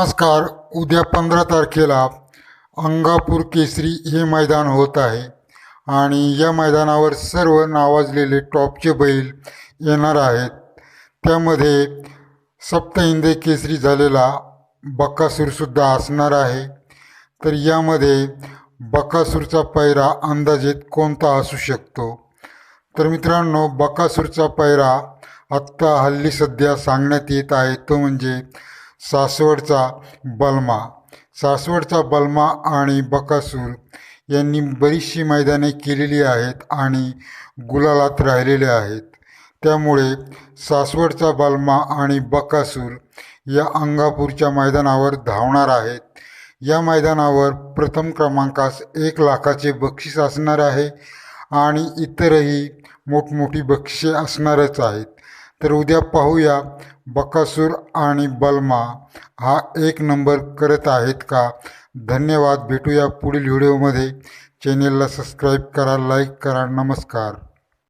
नमस्कार. उद्या पंधरा तारखेला अंगापूर केसरी हे मैदान होत आहे आणि या मैदानावर सर्व नावाजलेले टॉपचे बैल येणार आहेत. त्यामध्ये सप्तहिंदे केसरी झालेला बकासूरसुद्धा असणार आहे. तर यामध्ये बकासूरचा पैरा अंदाजेत कोणता असू शकतो? तर मित्रांनो बकासूरचा पैरा आत्ता हल्ली सध्या सांगण्यात येत आहे. तो म्हणजे सासवडचा बलमा. सासवडचा बलमा आणि बकासूर यांनी बरीचशी मैदाने केलेली आहेत आणि गुलालात राहिलेले आहेत. त्यामुळे सासवडचा बलमा आणि बकासूर या अंगापूरच्या मैदानावर धावणार आहेत. या मैदानावर प्रथम क्रमांकास एक लाखाचे बक्षीस असणार आहे आणि इतरही मोठमोठी बक्षिसे असणारच आहेत. तर उद्या पाहूया बकासूर आणि बलमा हा एक नंबर करत आहेत का? धन्यवाद. भेटूया पुढील व्हिडिओमध्ये. चॅनेलला सबस्क्राईब करा लाईक करा. नमस्कार.